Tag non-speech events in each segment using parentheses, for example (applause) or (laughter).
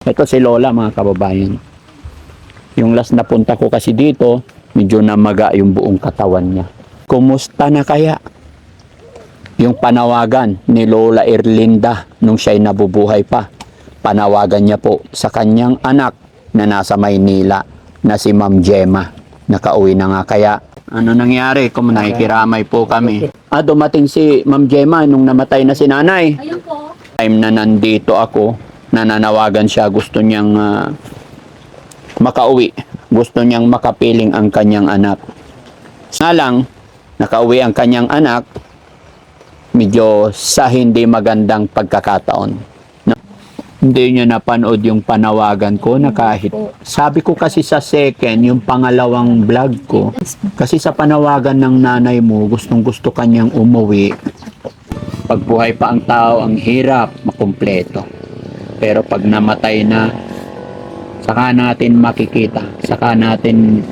Ito si Lola mga kababayan. Yung last na punta ko kasi dito, medyo namaga yung buong katawan niya. Kumusta na kaya? Yung panawagan ni Lola Erlinda nung siya'y nabubuhay pa. Panawagan niya po sa kanyang anak na nasa Maynila na si Ma'am Gemma. Nakauwi na nga kaya. Ano nangyari? Kung nakikiramay po kami. Ah, dumating si Ma'am Gemma nung namatay na si nanay Ayun po. time na nandito ako, nananawagan siya, gusto niyang ah, makauwi. Gusto niyang makapiling ang kanyang anak. Nga lang, nakauwi ang kanyang anak, medyo sa hindi magandang pagkakataon. Na, hindi niya napanood yung panawagan ko na kahit sabi ko kasi sa second, yung pangalawang vlog ko, kasi sa panawagan ng nanay mo, gustong gusto kanyang umuwi, pagbuhay pa ang tao, ang hirap makumpleto. Pero pag namatay na, saka natin makikita, saka natin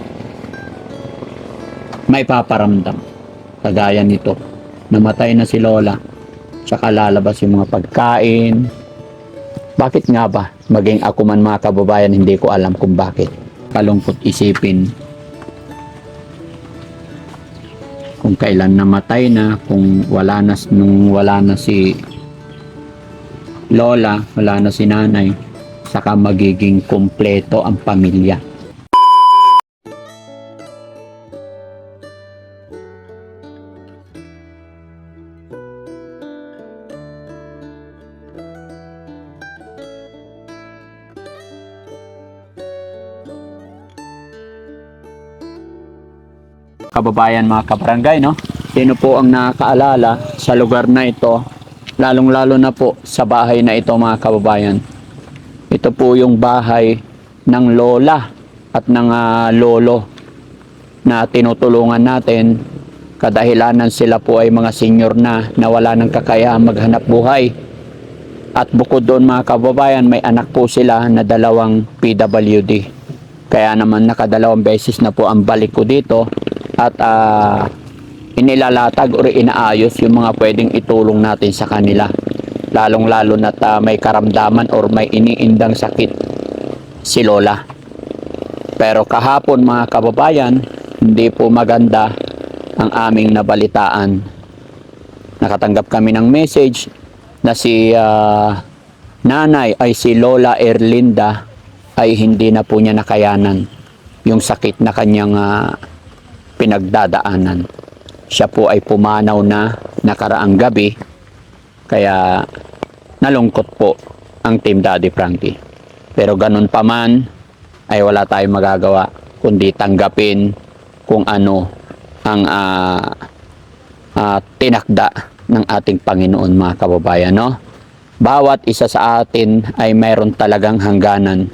may paparamdam. Kagaya nito, namatay na si Lola, saka lalabas yung mga pagkain. Bakit nga ba? Maging ako man mga kababayan, hindi ko alam kung bakit. Kalungkot isipin kung kailan namatay na, kung wala na, nung wala na si lola, wala na si nanay, saka magiging kompleto ang pamilya. kababayan mga kabarangay, no? Sino po ang nakakaalala sa lugar na ito, lalong-lalo na po sa bahay na ito mga kababayan. Ito po yung bahay ng lola at ng ah, lolo na tinutulungan natin kadahilanan sila po ay mga senior na nawala ng kakayahan maghanap buhay. At bukod doon mga kababayan, may anak po sila na dalawang PWD. Kaya naman nakadalawang beses na po ang balik ko dito at ah, inilalatag o inaayos yung mga pwedeng itulong natin sa kanila. Lalong-lalo na may karamdaman or may iniindang sakit si Lola. Pero kahapon mga kababayan, hindi po maganda ang aming nabalitaan. Nakatanggap kami ng message na si ah, nanay ay si Lola Erlinda ay hindi na po niya nakayanan yung sakit na kanyang ah, pinagdadaanan. Siya po ay pumanaw na nakaraang gabi kaya nalungkot po ang Team Daddy Frankie. Pero ganun pa man ay wala tayong magagawa kundi tanggapin kung ano ang ah, ah, tinakda ng ating Panginoon mga kababayan. No? Bawat isa sa atin ay mayroon talagang hangganan.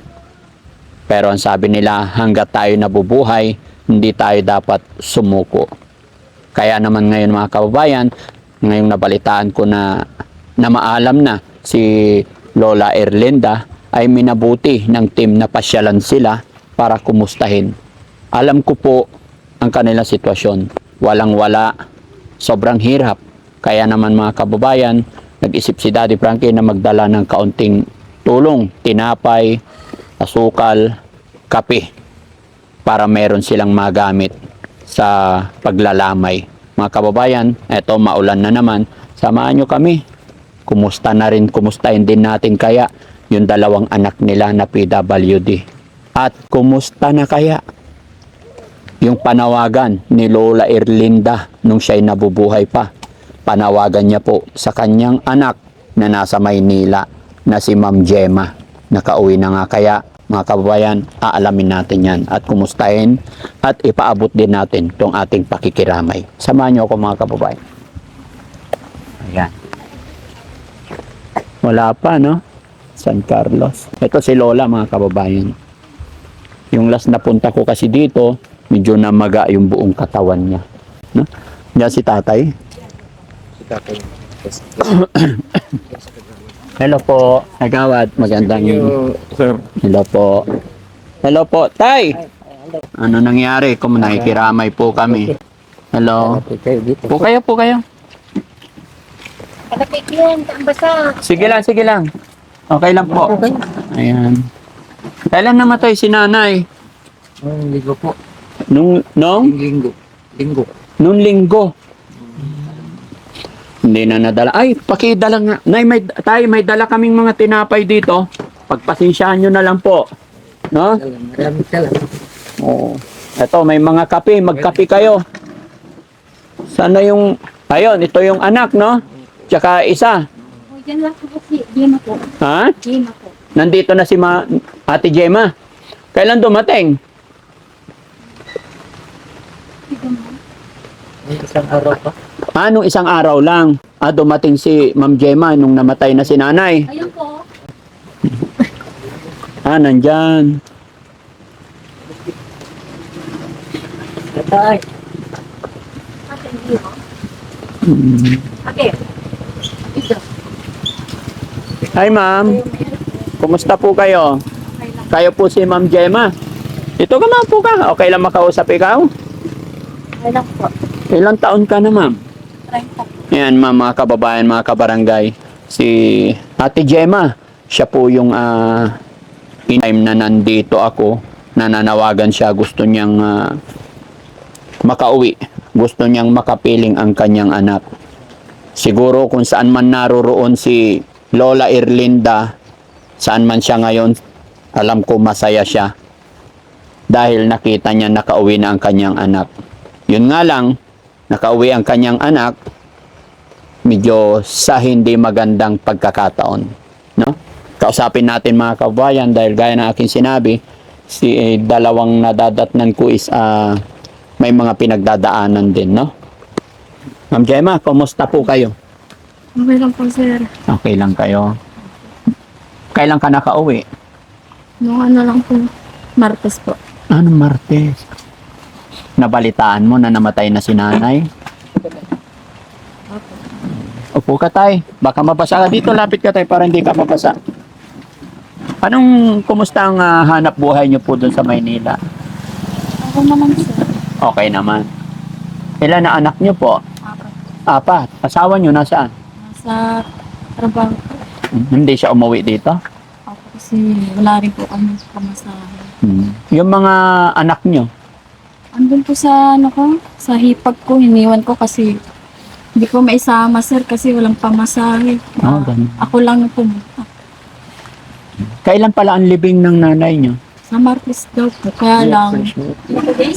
Pero ang sabi nila, hanggat tayo nabubuhay, hindi tayo dapat sumuko. Kaya naman ngayon mga kababayan, ngayong nabalitaan ko na, na maalam na si Lola Erlinda ay minabuti ng team na pasyalan sila para kumustahin. Alam ko po ang kanilang sitwasyon. Walang wala, sobrang hirap. Kaya naman mga kababayan, nag-isip si Daddy Frankie na magdala ng kaunting tulong, tinapay, asukal, kape para meron silang magamit sa paglalamay. Mga kababayan, eto maulan na naman, samahan nyo kami. Kumusta na rin, kumustahin din natin kaya yung dalawang anak nila na PWD. At kumusta na kaya yung panawagan ni Lola Erlinda nung siya'y nabubuhay pa. Panawagan niya po sa kanyang anak na nasa Maynila na si Ma'am Gemma. Nakauwi na nga kaya mga kababayan, aalamin natin yan at kumustahin at ipaabot din natin tong ating pakikiramay. Samahan niyo ako mga kababayan. Ayan. Wala pa, no? San Carlos. Ito si Lola, mga kababayan. Yung last na punta ko kasi dito, medyo namaga yung buong katawan niya. No? Diyan si tatay. (coughs) Hello po. Nagawad. Magandang sir. Hello po. Hello po, Tay. Ano nangyari? Kung nakikiramay po kami. Hello. Po kayo, po kayo. Kalapit yun, basa. Sige lang, sige lang. Okay lang po. Ayan. Kailan namatay si nanay? Nung linggo po. Nung, nung? Linggo. Linggo. Nung linggo. Hindi na nadala. Ay, pakidala nga. Nay, may, tayo, may dala kaming mga tinapay dito. Pagpasensyahan nyo na lang po. No? Maraming salamat. Oo. Ito, may mga kape. Magkape kayo. Sana yung... Ayun, ito yung anak, no? Tsaka isa. O, dyan lang po si Gina po. Ha? Gina po. Nandito na si Ma, Ate Gemma. Kailan dumating? Isang araw pa. Anong isang araw lang? Ah, dumating si Ma'am Gemma nung namatay na si nanay. Ayun po. Ah, nandyan. Tatay. Ate, hindi mo. Mm. Ate. Ito. Hi, Ma'am. Kumusta po kayo? Kayo po si Ma'am Gemma. Dito ka ma'am po ka. Okay lang makausap ikaw? Lang po. Ilang taon ka na, Ma'am? 30 po. Ayan, ma'am, mga kababayan, mga kabarangay. Si Ate Gemma, siya po yung ah, in time na nandito ako, nananawagan siya, gusto niyang ah, makauwi. Gusto niyang makapiling ang kanyang anak. Siguro kung saan man naroroon si Lola Irlinda, saan man siya ngayon, alam ko masaya siya. Dahil nakita niya nakauwi na ang kanyang anak. Yun nga lang, nakauwi ang kanyang anak, medyo sa hindi magandang pagkakataon. No? Kausapin natin mga kabayan dahil gaya ng aking sinabi, si eh, dalawang nadadatnan ko is ah, may mga pinagdadaanan din, no? Ma'am Gemma, kumusta po kayo? Okay lang po, sir. Okay lang kayo. Kailan ka nakauwi? Nung ano lang po. Martes po. Ano, Martes? Nabalitaan mo na namatay na si nanay? Upo ka tay. Baka mabasa ka dito. Lapit ka tay para hindi ka mabasa. Anong, kumusta ang ah, hanap buhay niyo po doon sa Maynila? Ako naman, sir. Okay naman. Ilan na anak niyo po? Ako. Apat. Asawa niyo nasaan? Nasa trabaho po. Hindi siya umuwi dito? Ako kasi wala rin po kami pamasahe. Hmm. Yung mga anak niyo? Andun po sa ano ko, sa hipag ko, hiniwan ko kasi hindi ko maisama sir kasi walang pamasahe. Oh, ganun. Ako lang pumunta. Kailan pala ang libing ng nanay niyo? Sa Martes daw po, kaya lang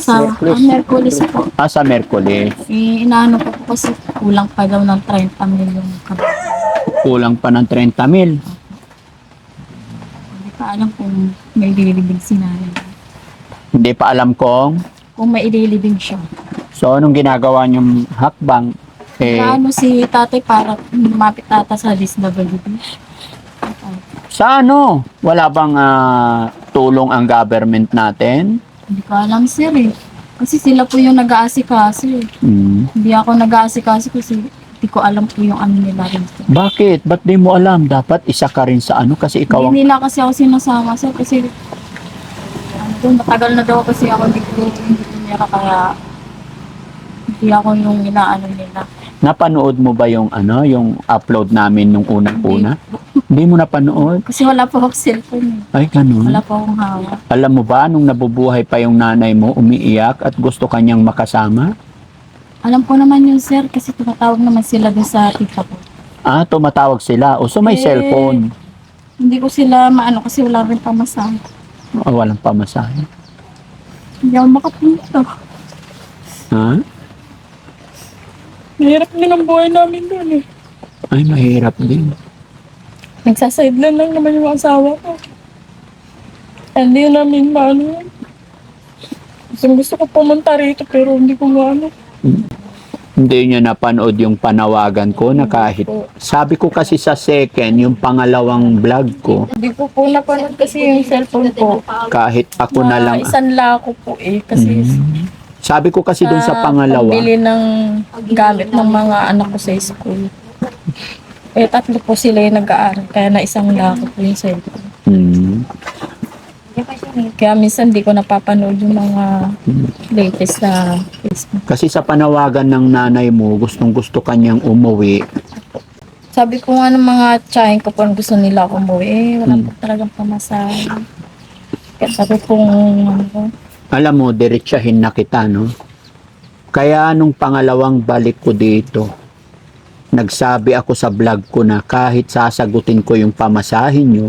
sa ah, Merkulis po. Ah, sa Merkulis. Eh, inaano ko po kasi kulang pa daw ng 30 milyon kami. Kulang pa ng 30 mil. Hindi pa alam kung may ililibing si nanay. Hindi pa alam kung Kung may ililibing siya. So, anong ginagawa niyong hakbang? Eh, Ano si tatay para lumapit tata sa DSWD. sa ano? Wala bang ah, tulong ang government natin? Hindi ko alam sir eh. Kasi sila po yung nag-aasikaso eh. Hmm. Hindi ako nag-aasikaso kasi hindi ko alam po yung ano nila rin. sir. Bakit? Ba't di mo alam? Dapat isa ka rin sa ano? Kasi ikaw ang... Hindi nila kasi ako sinasama sir kasi to, matagal na daw kasi ako ko nila kaya hindi ako yung inaano nila. Napanood mo ba yung ano? Yung upload namin nung unang-una? Hindi mo napanood? Kasi wala po akong cellphone eh. Ay, ganun. Wala po akong hawak. Alam mo ba, nung nabubuhay pa yung nanay mo, umiiyak at gusto kanyang makasama? Alam ko naman yun sir kasi tumatawag naman sila dun sa tita ko. Ah, tumatawag sila. O, so may Eh, cellphone. Hindi ko sila maano kasi wala rin pamasahe. O, walang pamasahe. Hindi ako makapunta. Ha? Mahirap din ang buhay namin doon eh. Ay, mahirap din. Nagsasideline lang naman yung asawa ko. Hindi namin maano yan. Gusto, ko pumunta rito pero hindi ko maano. Hindi niya napanood yung panawagan ko na kahit sabi ko kasi sa second, yung pangalawang vlog ko, Hindi ko po napanood kasi yung cellphone ko. kahit ako na lang. Isang lako po eh. Kasi Mm. Sabi ko kasi dun sa pangalawa, Pambili ng gamit ng mga anak ko sa school. Eh, tatlo po sila yung nag-aaral. Kaya na isang lako po yung cellphone. mm, Kaya minsan di ko napapanood yung mga latest sa Facebook. kasi sa panawagan ng nanay mo, gustong gusto kanyang umuwi. Sabi ko nga ng mga tsahin ko na gusto nila ako umuwi. Eh, wala Hmm. talagang pamasahe. Kaya sabi kong, ano, Alam mo, diretsahin na kita, no? Kaya nung pangalawang balik ko dito, nagsabi ako sa vlog ko na kahit sasagutin ko yung pamasahin nyo,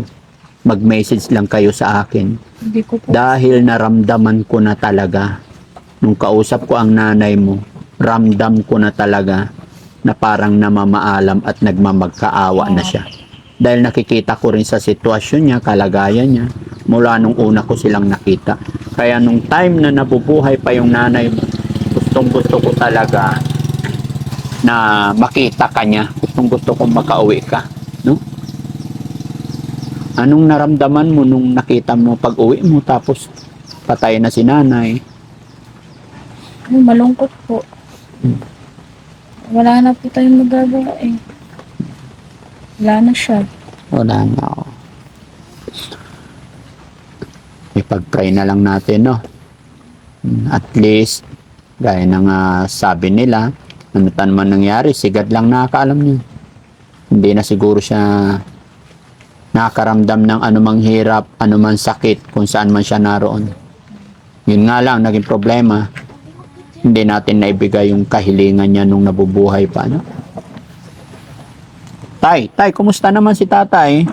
mag-message lang kayo sa akin. hindi ko po. Dahil naramdaman ko na talaga, nung kausap ko ang nanay mo, ramdam ko na talaga na parang namamaalam at nagmamagkaawa na siya. Dahil nakikita ko rin sa sitwasyon niya, kalagayan niya, mula nung una ko silang nakita. Kaya nung time na nabubuhay pa yung nanay mo, gustong gusto ko talaga na makita ka niya. Gustong gusto kong makauwi ka. No? Anong naramdaman mo nung nakita mo pag uwi mo tapos patay na si nanay? Ay, malungkot po. Hmm. Wala na po tayong magagawa eh. Wala na siya. Wala na ako. Ipag-pray na lang natin, no? At least, gaya ng ah, sabi nila, ano tan man nangyari, sigad lang nakakaalam niya. Hindi na siguro siya nakakaramdam ng anumang hirap, anumang sakit, kung saan man siya naroon. Yun nga lang, naging problema. Hindi natin naibigay yung kahilingan niya nung nabubuhay pa, no? Tay, tay, kumusta naman si tatay?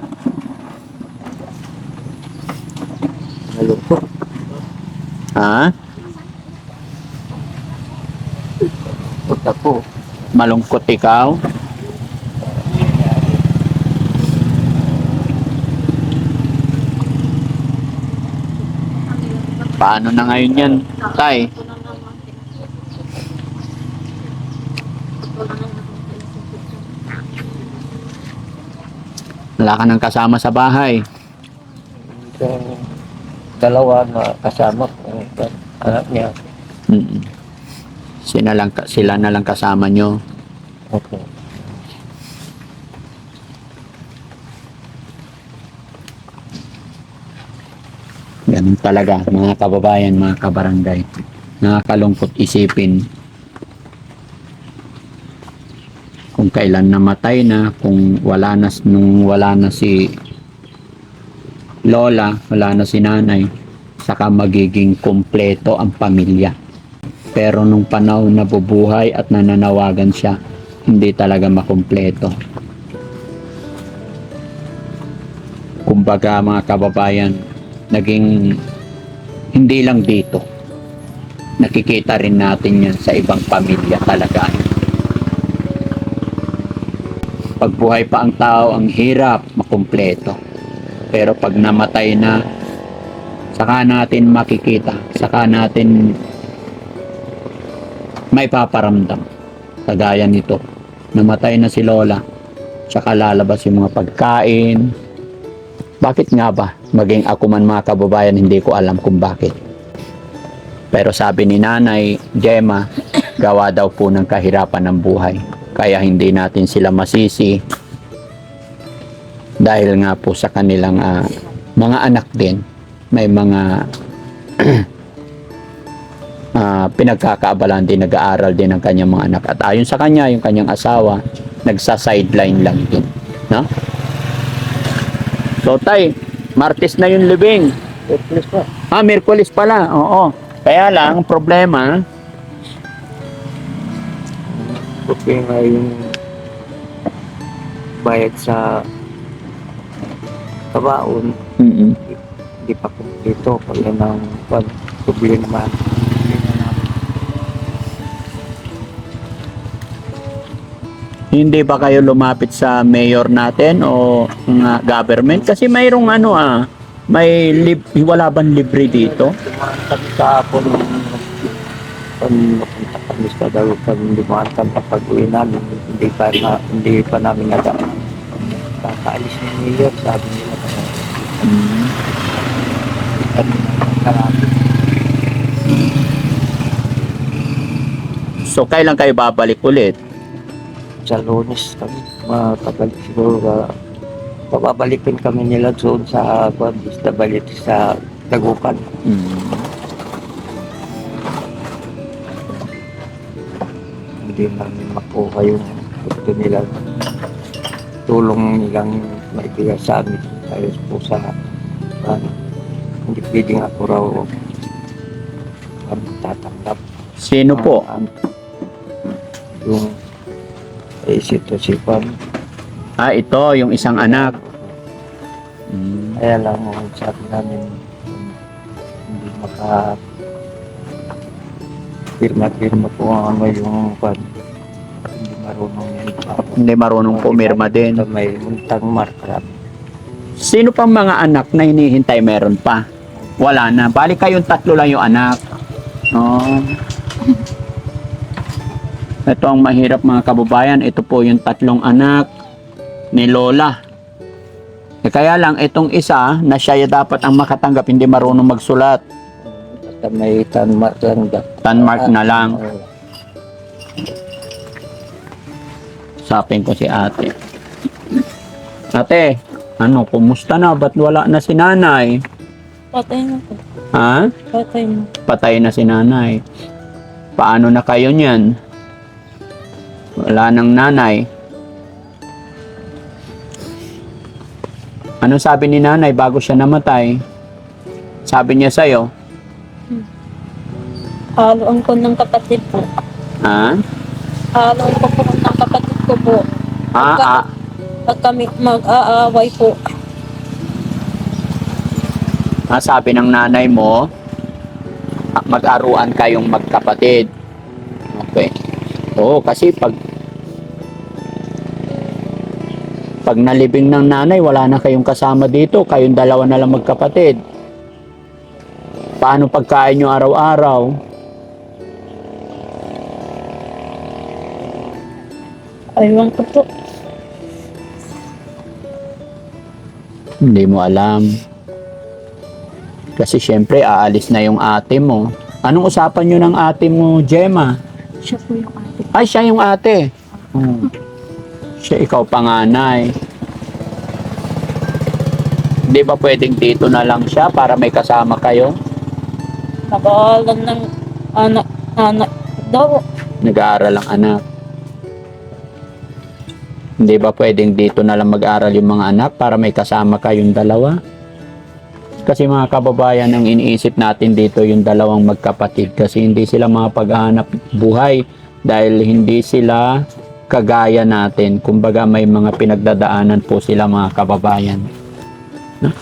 Malungkot. Ha? Malungkot ako. Malungkot ikaw? Paano na ngayon yan, tay? Wala ka nang kasama sa bahay. Yung dalawa na kasama ko, anak niya. Mm. Sila, lang, sila na lang kasama nyo. Okay. Ganun talaga, mga kababayan, mga kabarangay. Nakakalungkot isipin kung kailan namatay na, kung wala na, nung wala na si lola, wala na si nanay, saka magiging kompleto ang pamilya. Pero nung panahon na bubuhay at nananawagan siya, hindi talaga makumpleto. Kumbaga mga kababayan, naging hindi lang dito. Nakikita rin natin yan sa ibang pamilya talaga. Pag buhay pa ang tao, ang hirap makumpleto. Pero pag namatay na, saka natin makikita, saka natin may paparamdam. Kagaya nito, namatay na si Lola, saka lalabas yung mga pagkain, bakit nga ba? Maging ako man mga kababayan, hindi ko alam kung bakit. Pero sabi ni Nanay Gemma, (clears throat) gawa daw po ng kahirapan ng buhay. Kaya hindi natin sila masisi. Dahil nga po sa kanilang ah, mga anak din, may mga (clears throat) ah, pinagkakaabalan din, nag-aaral din ng kanyang mga anak. At ayon sa kanya, yung kanyang asawa, nagsa-sideline lang din. No? So, tay, Martes na yung libing. Please pa. Ah, Merkulis pala. Oo. Kaya lang, ang problema, Okay nga yung bayad sa kabaon, mm hindi pa kumpleto. Kaya ng pag hindi ba kayo lumapit sa mayor natin o mga government? Kasi mayroong ano ah, may lib wala bang libre dito? Kami pag napunta kami sa daw pag dumaan kami pag uwi namin, hindi pa, na, hindi pa namin nag kakaalis ni Mayor, sabi nila Mm. So, kailan kayo babalik ulit? Sa lunes kami makabalik siguro ka pababalikin kami nila doon sa Bandis na balit sa Tagupan Mm. hindi namin makuha yung gusto nila tulong nilang maibigay sa amin ayos po sa ano, hindi pwedeng ako raw kami tatanggap. Sino po? Ano, yung isito si Juan. Ah, ito, yung isang anak. Mm. Kaya lang ang sabi namin hindi maka firma-firma po ang ano yung Juan. Hindi marunong Juan. Hindi marunong pumirma din. May untang marka. Sino pang mga anak na hinihintay meron pa? Wala na. Balik kayong tatlo lang yung anak. Oh. Ito ang mahirap mga kababayan. Ito po yung tatlong anak ni Lola. Eh, kaya lang, itong isa na siya dapat ang makatanggap, hindi marunong magsulat. Basta may tanmark lang. Tanmark na lang. Sapin ko si ate. Ate, ano, kumusta na? Ba't wala na si nanay? Patay na po. Ha? Patay na. patay na si nanay. Paano na kayo niyan? Wala nang nanay. Ano sabi ni nanay bago siya namatay? Sabi niya sa'yo, Haloan ko ng kapatid po. ha? Haloan ko po ng kapatid ko po. Ah, ah, Pag kami mag-aaway po. ah, sabi ng nanay mo, mag-aruan kayong magkapatid. Oo, kasi pag pag nalibing ng nanay, wala na kayong kasama dito. Kayong dalawa na lang magkapatid. Paano pagkain nyo araw-araw? Aywan ko po. Hindi mo alam. Kasi syempre, aalis na yung ate mo. Anong usapan nyo ng ate mo, Gemma? Siya po yung. Ay, siya yung ate. Hmm. Siya ikaw panganay. Hindi ba pwedeng dito na lang siya para may kasama kayo? Nag-aaral ng anak, anak daw. Nag-aaral ang anak. Hindi ba pwedeng dito na lang mag-aaral yung mga anak para may kasama kayong dalawa? Kasi mga kababayan, ang iniisip natin dito yung dalawang magkapatid kasi hindi sila makapaghanap buhay dahil hindi sila kagaya natin. Kumbaga may mga pinagdadaanan po sila mga kababayan. No?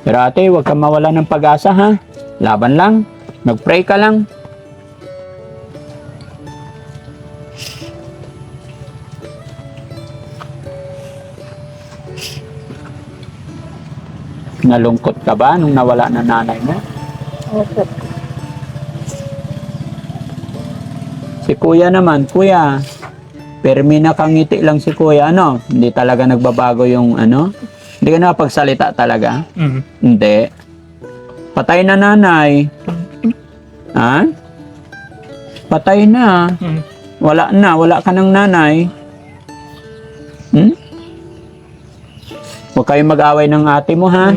Pero ate, huwag kang mawala ng pag-asa ha. Laban lang. Mag-pray ka lang. Nalungkot ka ba nung nawala na nanay mo? Opo. Si kuya naman, kuya, permi na kangiti lang si kuya, ano? Hindi talaga nagbabago yung ano? Hindi ka nakapagsalita talaga? Mm. Hindi. Patay na nanay. Ha? Patay na. Mm. Wala na, wala ka ng nanay. Hmm? Huwag kayong mag-away ng ate mo, ha?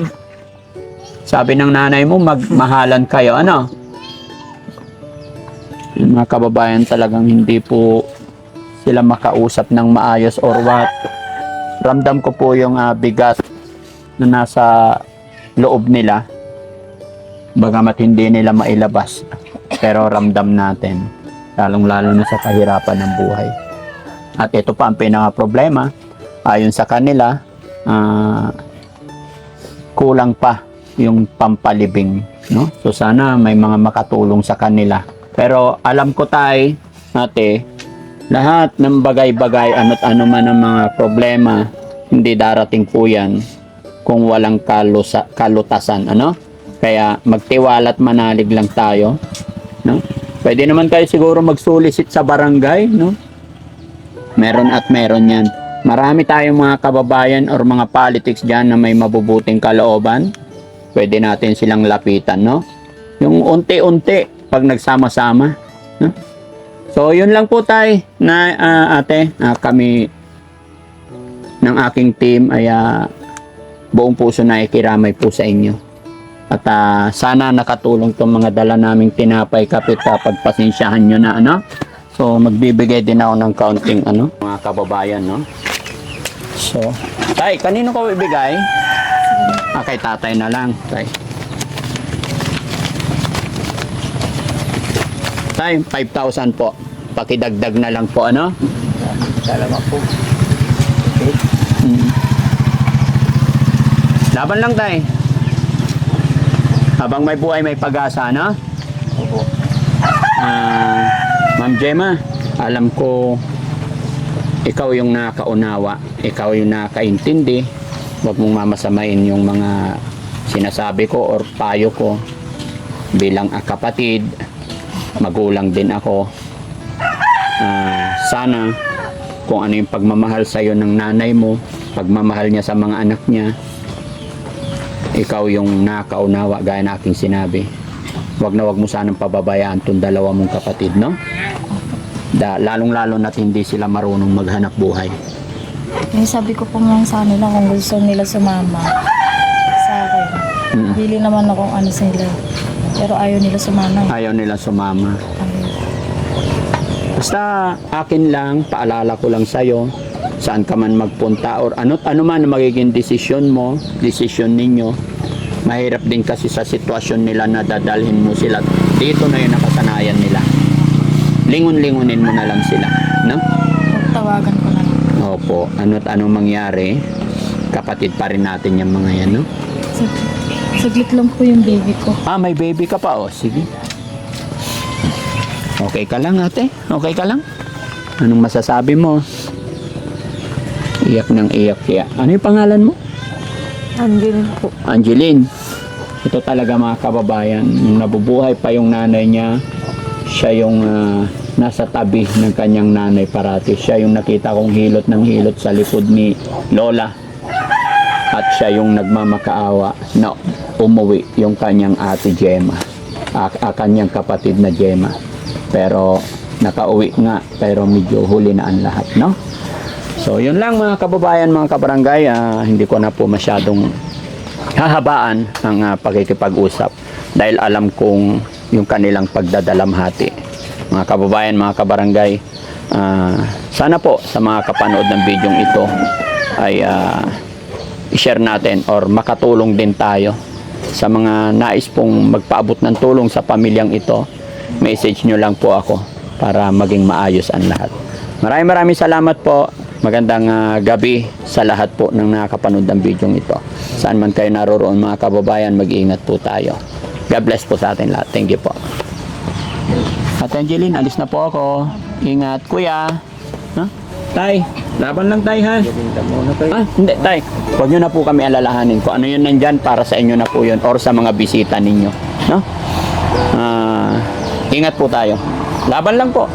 Sabi ng nanay mo, magmahalan kayo, ano? Yung mga kababayan talagang hindi po sila makausap ng maayos or what. Ramdam ko po yung ah, bigat na nasa loob nila. Bagamat hindi nila mailabas. Pero ramdam natin. Lalong-lalo na sa kahirapan ng buhay. At ito pa ang pinaka problema. Ayon sa kanila, ah, kulang pa yung pampalibing. No? So sana may mga makatulong sa kanila. Pero alam ko tay, ate, lahat ng bagay-bagay, ano't ano man ang mga problema, hindi darating po yan kung walang kalusa, kalutasan. Ano? Kaya magtiwala at manalig lang tayo. No? Pwede naman kayo siguro magsulisit sa barangay. No? Meron at meron yan. Marami tayong mga kababayan or mga politics dyan na may mabubuting kalooban. Pwede natin silang lapitan, no? Yung unti-unti, pag nagsama-sama. No? So, yun lang po tay na ah, ate, ah, kami ng aking team ay ah, buong puso na ikiramay po sa inyo. At ah, sana nakatulong tong mga dala naming tinapay kapit uh, pagpasensyahan nyo na ano. So magbibigay din ako ng counting ano mga kababayan no. So, tay, kanino ko ibigay? Ah, kay tatay na lang, tay. Tay, 5,000 po. Pakidagdag na lang po, ano? Salamat po. Okay. Mm. Laban lang, tay. Habang may buhay, may pag-asa, no? Opo. Ah, Ma'am Gemma, alam ko ikaw yung nakaunawa, ikaw yung nakaintindi. Huwag mong mamasamain yung mga sinasabi ko or payo ko bilang kapatid, magulang din ako. Ah, sana kung ano yung pagmamahal sa iyo ng nanay mo, pagmamahal niya sa mga anak niya, ikaw yung nakaunawa gaya na aking sinabi wag na wag mo sanang pababayaan tong dalawa mong kapatid, no? Da, lalong-lalo na't hindi sila marunong maghanap buhay. Yung sabi ko po nga sa nila kung gusto nila sumama sa akin. Mm. Bili naman ako ano sa nila. Pero ayaw nila sumama. eh. Ayaw nila sumama. Basta akin lang, paalala ko lang sa'yo, saan ka man magpunta or ano, ano man ang magiging desisyon mo, desisyon ninyo, mahirap din kasi sa sitwasyon nila na dadalhin mo sila. Dito na yung nakasanayan nila. Lingon-lingonin mo na lang sila, no? Tawagan ko na. Opo, ano't ano mangyari, kapatid pa rin natin yung mga yan, no? Sag- saglit lang po yung baby ko. Ah, may baby ka pa, oh. Sige. Okay ka lang, ate? Okay ka lang? Anong masasabi mo? Iyak ng iyak kaya. Ano yung pangalan mo? Angelin po. Angeline. Ito talaga mga kababayan. Nung nabubuhay pa yung nanay niya, siya yung ah, nasa tabi ng kanyang nanay parati. Siya yung nakita kong hilot ng hilot sa likod ni Lola. At siya yung nagmamakaawa na umuwi yung kanyang ate Gemma. A, a kanyang kapatid na Gemma. Pero nakauwi nga pero medyo huli na ang lahat, no? So, yun lang mga kababayan, mga kabarangay. ah, hindi ko na po masyadong hahabaan ang ah, pakikipag-usap dahil alam kong yung kanilang pagdadalamhati. Mga kababayan, mga kabarangay, ah, sana po sa mga kapanood ng video ito ay ah, i-share natin or makatulong din tayo sa mga nais pong magpaabot ng tulong sa pamilyang ito. Message nyo lang po ako para maging maayos ang lahat. Maraming maraming salamat po. Magandang ah, gabi sa lahat po ng nakakapanood ng video ito. Saan man kayo naroroon mga kababayan, mag-iingat po tayo. God bless po sa atin lahat. Thank you po. Ate Angeline, alis na po ako. Ingat, kuya. Ha? Tay, laban lang tay ha. Galinda muna kayo. Ah, hindi, tay. Huwag nyo na po kami alalahanin ko. Ano yun nandyan para sa inyo na po yun or sa mga bisita ninyo. No? Ah, ingat po tayo. Laban lang po.